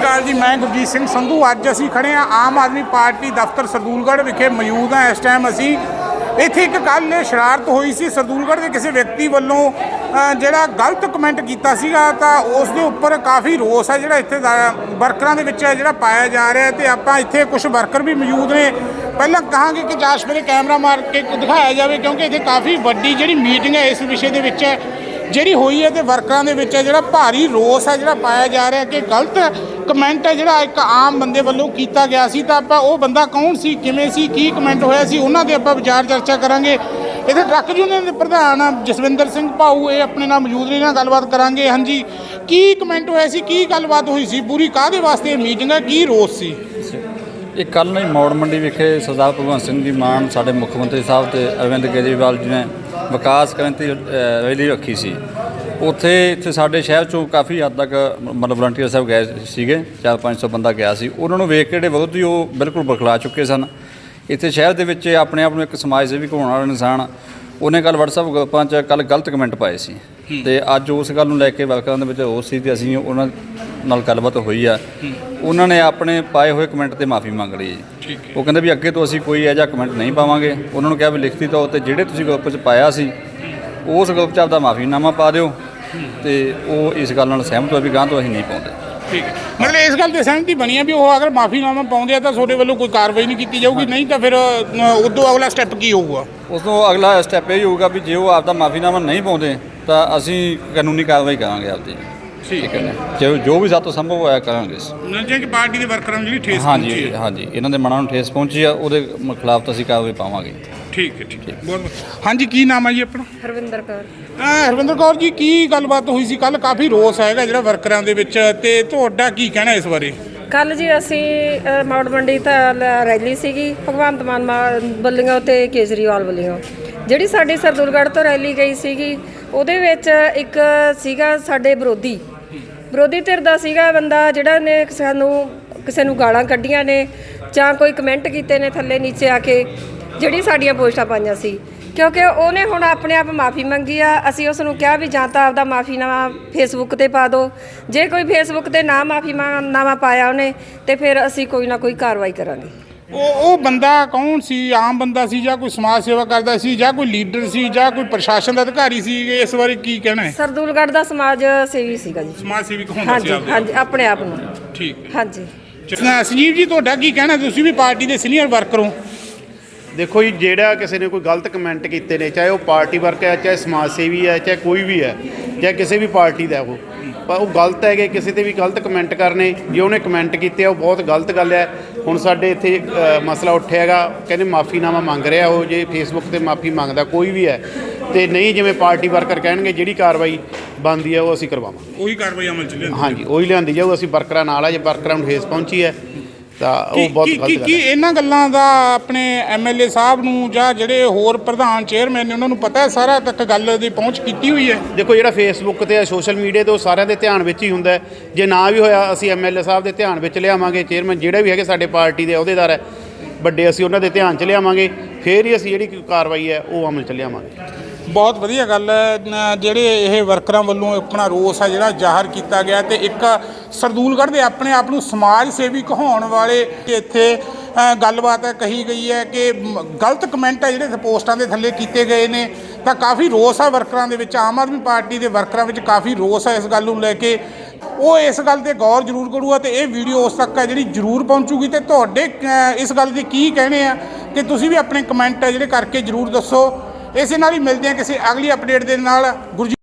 ਅਕਾਲ ਜੀ, ਮੈਂ ਗੁਰਜੀਤ ਸਿੰਘ ਸੰਧੂ। ਅੱਜ ਅਸੀਂ ਖੜੇ ਆ ਆਮ ਆਦਮੀ ਪਾਰਟੀ ਦਫ਼ਤਰ ਸਰਦੂਲਗੜ੍ਹ ਵਿਖੇ ਮੌਜੂਦ ਆ ਇਸ ਟਾਈਮ ਅਸੀਂ ਇੱਥੇ ਇੱਕ ਕੱਲ ਸ਼ਰਾਰਤ ਹੋਈ ਸੀ ਸਰਦੂਲਗੜ੍ਹ ਦੇ ਕਿਸੇ ਵਿਅਕਤੀ ਵੱਲੋਂ। ਜਿਹੜਾ ਗਲਤ ਕਮੈਂਟ ਕੀਤਾ ਸੀਗਾ ਤਾਂ ਉਸ ਦੇ ਉੱਪਰ ਕਾਫੀ ਰੋਸ ਹੈ ਜਿਹੜਾ ਇੱਥੇ ਦਾ- ਵਰਕਰਾਂ ਦੇ ਵਿੱਚ ਜਿਹੜਾ ਪਾਇਆ ਜਾ ਰਿਹਾ ਹੈ ਤੇ ਆਪਾਂ ਇੱਥੇ ਕੁਝ ਵਰਕਰ ਵੀ ਮੌਜੂਦ ਨੇ। ਪਹਿਲਾਂ ਕਹਾਂਗੇ ਕਿ ਜਾਸ਼ ਮੇਰੇ ਕੈਮਰਾ ਮਾਰ ਕੇ ਦਿਖਾਇਆ ਜਾਵੇ, ਕਿਉਂਕਿ ਇੱਥੇ ਕਾਫੀ ਵੱਡੀ ਜਿਹੜੀ ਮੀਟਿੰਗ ਹੈ ਇਸ ਵਿਸ਼ੇ ਦੇ ਵਿੱਚ ਜਿਹੜੀ ਹੋਈ ਹੈ ਤੇ ਵਰਕਰਾਂ ਦੇ ਵਿੱਚ ਜਿਹੜਾ ਭਾਰੀ ਰੋਸ ਹੈ ਜਿਹੜਾ ਪਾਇਆ ਜਾ ਰਿਹਾ ਕਿ ਗਲਤ ਕਮੈਂਟ ਹੈ ਜਿਹੜਾ ਇੱਕ ਆਮ ਬੰਦੇ ਵੱਲੋਂ ਕੀਤਾ ਗਿਆ ਸੀ, ਤਾਂ ਆਪਾਂ ਉਹ ਬੰਦਾ ਕੌਣ ਸੀ, ਕਿਵੇਂ ਸੀ, ਕੀ ਕਮੈਂਟ ਹੋਇਆ ਸੀ, ਉਹਨਾਂ ਦੇ ਆਪਾਂ ਵਿਚਾਰ ਚਰਚਾ ਕਰਾਂਗੇ। ਇੱਥੇ ਟਰੱਕ ਯੂਨੀਅਨ ਦੇ ਪ੍ਰਧਾਨ ਜਸਵਿੰਦਰ ਸਿੰਘ ਭਾਊ, ਇਹ ਆਪਣੇ ਨਾਲ ਮੌਜੂਦ ਨੇ ਨਾਲ ਗੱਲਬਾਤ ਕਰਾਂਗੇ। ਹਾਂਜੀ, ਕੀ ਕਮੈਂਟ ਹੋਇਆ ਸੀ, ਕੀ ਗੱਲਬਾਤ ਹੋਈ ਸੀ, ਪੂਰੀ ਕਾਹਦੇ ਵਾਸਤੇ ਇਹ ਮੀਟਿੰਗ ਹੈ, ਕੀ ਰੋਸ ਸੀ? ਇਹ ਕੱਲ ਨਹੀਂ ਮੌੜ ਮੰਡੀ ਵਿਖੇ ਸਰਦਾਰ ਭਗਵੰਤ ਸਿੰਘ ਜੀ ਮਾਨ ਸਾਡੇ ਮੁੱਖ ਮੰਤਰੀ ਸਾਹਿਬ ਤੇ ਅਰਵਿੰਦ ਕੇਜਰੀਵਾਲ ਜੀ ਨੇ ਵਿਕਾਸ ਕ੍ਰਾਂਤੀ ਰੈਲੀ ਰੱਖੀ ਸੀ। ਉੱਥੇ ਇੱਥੇ ਸਾਡੇ ਸ਼ਹਿਰ ਚੋਂ ਕਾਫੀ ਹੱਦ ਤੱਕ ਮਤਲਬ ਵਲੰਟੀਅਰ ਸਾਹਿਬ ਗਏ ਸੀਗੇ 4-500 ਬੰਦਾ ਗਿਆ ਸੀ। ਉਹਨਾਂ ਨੂੰ ਵੇਖ ਕੇ ਜਿਹੜੇ ਵਿਰੋਧੀ ਉਹ ਬਿਲਕੁਲ ਬਖਲਾ ਚੁੱਕੇ ਸਨ। ਇੱਥੇ ਸ਼ਹਿਰ ਦੇ ਵਿੱਚ ਆਪਣੇ ਆਪ ਨੂੰ ਇੱਕ ਸਮਾਜ ਸੇਵੀ ਹੋਣ ਵਾਲਾ ਇਨਸਾਨ ਉਹਨੇ ਕੱਲ WhatsApp ਗਰੁੱਪਾਂ 'ਚ ਕੱਲ ਗਲਤ ਕਮੈਂਟ ਪਾਏ ਸੀ। ਤੇ ਅੱਜ ਉਸ ਗੱਲ ਨੂੰ ਲੈ ਕੇ ਵਰਕਰਾਂ ਦੇ ਵਿੱਚ ਉਸ ਸੀ ਤੇ ਅਸੀਂ ਉਹਨਾਂ ਨਾਲ ਗੱਲਬਾਤ ਹੋਈ ਆ। ਉਹਨਾਂ ਨੇ ਆਪਣੇ ਪਾਏ ਹੋਏ ਕਮੈਂਟ ਤੇ ਮਾਫੀ ਮੰਗ ਲਈ। ਜੀ ਉਹ ਕਹਿੰਦੇ ਵੀ ਅੱਗੇ ਤੋਂ ਅਸੀਂ ਕੋਈ ਇਹੋ ਜਿਹਾ ਕਮੈਂਟ ਨਹੀਂ ਪਾਵਾਂਗੇ। ਉਹਨਾਂ ਨੂੰ ਕਿਹਾ ਵੀ ਲਿਖਤੀ ਤੌਰ ਤੇ ਜਿਹੜੇ ਤੁਸੀਂ ਗਰੁੱਪ 'ਚ ਪਾਇਆ ਸੀ ਉਸ ਗਰੁੱਪ 'ਚ ਆਪਦਾ ਮਾਫੀਨਾਮਾ ਪਾ ਦਿਓ। ਤੇ ਉਹ ਇਸ ਗੱਲ ਨਾਲ ਸਹਿਮਤ ਹੋਏ ਵੀ ਗਾਂ ਤੋਂ ਅਸੀਂ ਨਹੀਂ ਪਾਉਂਦੇ। ਠੀਕ ਹੈ। ਮਤਲਬ ਇਸ ਗੱਲ ਤੇ ਸਹਿਮਤੀ ਬਣੀ ਹੈ ਵੀ ਉਹ ਅਗਰ ਮਾਫੀਨਾਮਾ ਪਾਉਂਦੇ ਆ ਤਾਂ ਤੁਹਾਡੇ ਵੱਲੋਂ ਕੋਈ ਕਾਰਵਾਈ ਨਹੀਂ ਕੀਤੀ ਜਾਊਗੀ ਨਹੀਂ ਤਾਂ ਫਿਰ ਉਦੋਂ ਅਗਲਾ ਸਟੈਪ ਕੀ ਹੋਊਗਾ? ਉਸ ਤੋਂ ਅਗਲਾ ਸਟੈਪ ਇਹ ਹੋਊਗਾ ਵੀ ਜੇ ਉਹ ਆਪਦਾ ਮਾਫੀਨਾਮਾ ਨਹੀਂ ਪਾਉਂਦੇ ਤਾਂ ਅਸੀਂ ਕਾਨੂੰਨੀ ਕਾਰਵਾਈ ਕਰਾਂਗੇ ਆਪਦੀ। ਠੀਕ ਹੈ। ਜੋ ਜੋ ਵੀ ਸਾਤੋਂ ਸੰਭਵ ਹੋਇਆ ਕਰਾਂਗੇ ਜੇ ਕਿ ਪਾਰਟੀ ਦੇ ਵਰਕਰਾਂ ਨੂੰ ਜਿਹੜੀ ਠੇਸ ਪਹੁੰਚੀ ਹਾਂਜੀ ਹੈ। ਹਾਂਜੀ। ਇਹਨਾਂ ਦੇ ਮਨਾਂ ਨੂੰ ਠੇਸ ਪਹੁੰਚੀ ਆ ਉਹਦੇ ਖਿਲਾਫ ਤਾਂ ਅਸੀਂ ਕਾਰਵਾਈ ਪਾਵਾਂਗੇ। ਠੀਕ ਹੈ ਠੀਕ ਹੈ। ਬਹੁਤ ਬਹੁਤ ਹਾਂਜੀ ਕੀ ਨਾਮ ਹੈ ਜੀ ਆਪਣਾ? ਹਰਵਿੰਦਰ ਕੌਰ। ਅਹ ਹਰਵਿੰਦਰ ਕੌਰ ਜੀ ਕੀ ਗੱਲਬਾਤ ਹੋਈ ਸੀ? ਕੱਲ ਕਾਫੀ ਰੋਸ ਹੈਗਾ ਜਿਹੜਾ ਵਰਕਰਾਂ ਦੇ ਵਿੱਚ ਤੇ ਤੁਹਾਡਾ ਕੀ ਕਹਿਣਾ ਇਸ ਬਾਰੇ? ਕੱਲ ਜੀ ਅਸੀਂ ਅ, ਮੌੜ ਮੰਡੀ ਤਾਂ ਲ- ਰੈਲੀ ਸੀਗੀ ਭਗਵੰਤ ਮਾਨ ਮਾ- ਵੱਲੋਂ ਤੇ ਕੇਜਰੀਵਾਲ ਵੱਲੋਂ ਜਿਹੜੀ ਸਾਡੀ ਸਰਦੂਲਗੜ੍ਹ ਤੋਂ ਰੈਲੀ ਗਈ ਸੀਗੀ ਉਹਦੇ ਵਿੱਚ ਇੱਕ ਸੀਗਾ ਸਾਡੇ ਵਿਰੋਧੀ। ਵਿਰੋਧੀ ਧਿਰ ਦਾ ਸੀਗਾ ਬੰਦਾ ਜਿਹੜਾ ਨੇ ਸਾਨੂੰ ਕਿਸੇ ਨੂੰ ਗਾਲਾਂ ਕੱਢੀਆਂ ਨੇ ਜਾਂ ਕੋਈ ਕਮੈਂਟ ਕੀਤੇ ਨੇ ਥੱਲੇ ਨੀਚੇ ਆ ਕੇ, ਜਿਹੜੀ ਸਾਡੀਆਂ ਪੋਸਟਾਂ ਪਾਈਆਂ ਸੀ। ਕਿਉਂਕਿ ਉਹਨੇ ਹੁਣ ਆਪਣੇ ਆਪ ਮਾਫੀ ਮੰਗੀ ਆ, ਅਸੀਂ ਉਸ ਨੂੰ ਕਿਹਾ ਵੀ ਜਾਂ ਤਾਂ ਆਪਦਾ ਮਾਫੀਨਾਮਾ ਫੇਸਬੁੱਕ ਤੇ ਪਾ ਦਿਓ। ਜੇ ਕੋਈ ਫੇਸਬੁੱਕ ਤੇ ਨਾ ਮਾਫੀਨਾਮਾ ਪਾਇਆ ਉਹਨੇ, ਤੇ ਫਿਰ ਅਸੀਂ ਕੋਈ ਨਾ ਕੋਈ ਕਾਰਵਾਈ ਕਰਾਂਗੇ। ਉਹ ਉਹ ਬੰਦਾ ਕੌਣ ਸੀ? ਆਮ ਬੰਦਾ ਸੀ ਜਾਂ ਕੋਈ ਸਮਾਜ ਸੇਵਾ ਕਰਦਾ ਸੀ ਜਾਂ ਕੋਈ ਲੀਡਰ ਸੀ ਜਾਂ ਕੋਈ ਪ੍ਰਸ਼ਾਸਨ ਦਾ ਅਧਿਕਾਰੀ ਸੀ? ਇਸ ਬਾਰੇ ਕੀ ਕਹਿਣਾ ਹੈ? ਸਰਦੂਲਗੜ੍ਹ ਦਾ ਸਮਾਜ ਸੇਵੀ ਸੀਗਾ ਜੀ। ਸਮਾਜ ਸੇਵਕ ਹੁੰਦਾ ਸੀ ਹਾਂਜੀ ਆਪ ਹਾਂਜੀ ਆਪਣੇ ਆਪ ਨੂੰ। ਠੀਕ ਹਾਂਜੀ। ਹੈ ਸੰਜੀਵ ਜੀ ਤੁਹਾਡਾ ਕੀ ਕਹਿਣਾ? ਤੁਸੀਂ ਵੀ ਪਾਰਟੀ ਦੇ ਸੀਨੀਅਰ ਵਰਕਰ ਹੋ। ਦੇਖੋ ਜੀ ਜਿਹੜਾ ਕਿਸੇ ਨੇ ਕੋਈ ਗਲਤ ਕਮੈਂਟ ਕੀਤੇ ਨੇ ਚਾਹੇ ਉਹ ਪਾਰਟੀ ਵਰਕ ਹੈ ਚਾਹੇ ਸਮਾਜ ਸੇਵੀ ਹੈ ਚਾਹੇ ਕੋਈ ਵੀ ਹੈ ਚਾਹੇ ਕਿਸੇ ਵੀ ਪਾਰਟੀ ਦਾ ਉਹ। ਪਰ ਉਹ ਗਲਤ ਹੈਗੇ ਕਿਸੇ ਤੇ ਵੀ ਗਲਤ ਕਮੈਂਟ ਕਰਨੇ ਜੇ ਉਹਨੇ ਕਮੈਂਟ ਕੀਤੇ ਆ ਉਹ ਬਹੁਤ ਗਲਤ ਗੱਲ ਹੈ। ਹੁਣ ਸਾਡੇ ਇੱਥੇ ਮਸਲਾ ਉੱਠਿਆ ਹੈਗਾ ਕਹਿੰਦੇ ਮਾਫੀਨਾਮਾ ਮੰਗ ਰਿਹਾ ਉਹ ਜੇ ਫੇਸਬੁੱਕ ਤੇ ਮਾਫੀ ਮੰਗਦਾ ਕੋਈ ਵੀ ਹੈ। ਤੇ ਨਹੀਂ ਜਿਵੇਂ ਪਾਰਟੀ ਵਰਕਰ ਕਹਿਣਗੇ ਜਿਹੜੀ ਕਾਰਵਾਈ ਬਣਦੀ ਹੈ ਉਹ ਅਸੀਂ ਕਰਵਾਵਾਂਗੇ। ਉਹੀ ਕਾਰਵਾਈ ਅਮਲ ਚ ਲਿਆਂਦੀ ਹਾਂਜੀ ਉਹੀ ਲਿਆਂਦੀ ਜਾਊ ਅਸੀਂ ਵਰਕਰਾਂ ਨਾਲ ਆ ਜੇ ਵਰਕਰਾਂ ਨੂੰ ਠੇਸ ਪਹੁੰਚੀ ਹੈ ਤਾਂ ਉਹ ਬਹੁਤ ਕੀ- ਗਲਤ ਕੀ ਗੱਲ ਕੀ ਹੈ। ਇਹਨਾਂ ਗੱਲਾਂ ਦਾ ਆਪਣੇ ਐਮਐਲਏ ਸਾਹਿਬ ਨੂੰ ਜਾਂ ਜਿਹੜੇ ਹੋਰ ਪ੍ਰਧਾਨ ਚੇਅਰਮੈਨ ਨੇ ਉਹਨਾਂ ਨੂੰ ਪਤਾ ਹੈ? ਸਾਰਾ ਤੱਕ ਗੱਲ ਦੀ ਪਹੁੰਚ ਕੀਤੀ ਹੋਈ ਹੈ। ਦੇਖੋ ਜਿਹੜਾ ਫੇਸਬੁੱਕ ਤੇ ਸੋਸ਼ਲ ਮੀਡੀਆ ਤੇ ਉਹ ਸਾਰਿਆਂ ਦੇ ਧਿਆਨ ਵਿੱਚ ਹੀ ਹੁੰਦਾ ਹੈ। ਜੇ ਨਾ ਵੀ ਹੋਇਆ ਅਸੀਂ ਐਮਐਲਏ ਸਾਹਿਬ ਦੇ ਧਿਆਨ ਵਿੱਚ ਲਿਆਵਾਂਗੇ। ਚੇਅਰਮੈਨ ਜਿਹੜੇ ਵੀ ਹੈਗੇ ਸਾਡੇ ਪਾਰਟੀ ਦੇ ਅਹੁਦੇਦਾਰ ਹੈ ਵੱਡੇ ਅਸੀਂ ਉਹਨਾਂ ਦੇ ਧਿਆਨ 'ਚ ਲਿਆਵਾਂਗੇ। ਫੇਰ ਹੀ ਅਸੀਂ ਜਿਹੜੀ ਕੋਈ ਕਾਰਵਾਈ ਹੈ ਉਹ ਅਮਲ 'ਚ ਲਿਆਵਾਂਗੇ। ਬਹੁਤ ਵਧੀਆ ਗੱਲ ਹੈ। ਨ- ਜਿਹੜੇ ਇਹ ਵਰਕਰਾਂ ਵੱਲੋਂ ਆਪਣਾ ਰੋਸ ਆ ਜਿਹੜਾ ਜ਼ਾਹਰ ਕੀਤਾ ਗਿਆ ਤੇ ਇੱਕ ਸਰਦੂਲਗੜ੍ਹ ਦੇ ਆਪਣੇ ਆਪ ਨੂੰ ਸਮਾਜ ਸੇਵੀ ਕਹਾਉਣ ਵਾਲੇ ਕਿ ਇੱਥੇ ਅ, ਗੱਲਬਾਤ ਹੈ ਕਹੀ ਗਈ ਹੈ ਕਿ ਮ- ਗਲਤ ਕਮੈਂਟ ਹੈ ਜਿਹੜੇ ਇੱਥੇ ਪੋਸਟਾਂ ਦੇ ਥੱਲੇ ਕੀਤੇ ਗਏ ਨੇ। ਤਾਂ ਕਾਫੀ ਰੋਸ ਆ ਵਰਕਰਾਂ ਦੇ ਵਿੱਚ। ਆਮ ਆਦਮੀ ਪਾਰਟੀ ਦੇ ਵਰਕਰਾਂ ਵਿੱਚ ਕਾਫੀ ਰੋਸ ਹੈ ਇਸ ਗੱਲ ਨੂੰ ਲੈ ਕੇ। ਉਹ ਇਸ ਗੱਲ ਤੇ ਗੌਰ ਜ਼ਰੂਰ ਕਰੂਗਾ ਤੇ ਇਹ ਵੀਡੀਓ ਉਸ ਤੱਕ ਹੈ ਜਿਹੜੀ ਜ਼ਰੂਰ ਪਹੁੰਚੂਗੀ ਤੇ ਤੁਹਾਡੇ ਅ, ਇਸ ਗੱਲ ਦੇ ਕੀ ਕਹਿਣੇ ਆ ਕਿ ਤੁਸੀਂ ਵੀ ਆਪਣੇ ਕਮੈਂਟ ਹੈ ਜਿਹੜੇ ਕਰਕੇ ਜ਼ਰੂਰ ਦੱਸੋ। ਇਸੇ ਨਾਲ ਹੀ ਮਿਲਦੇ ਹਾਂ ਕਿਸੇ ਅਗਲੀ ਅਪਡੇਟ ਦੇ ਨਾਲ। ਗੁਰਜੀ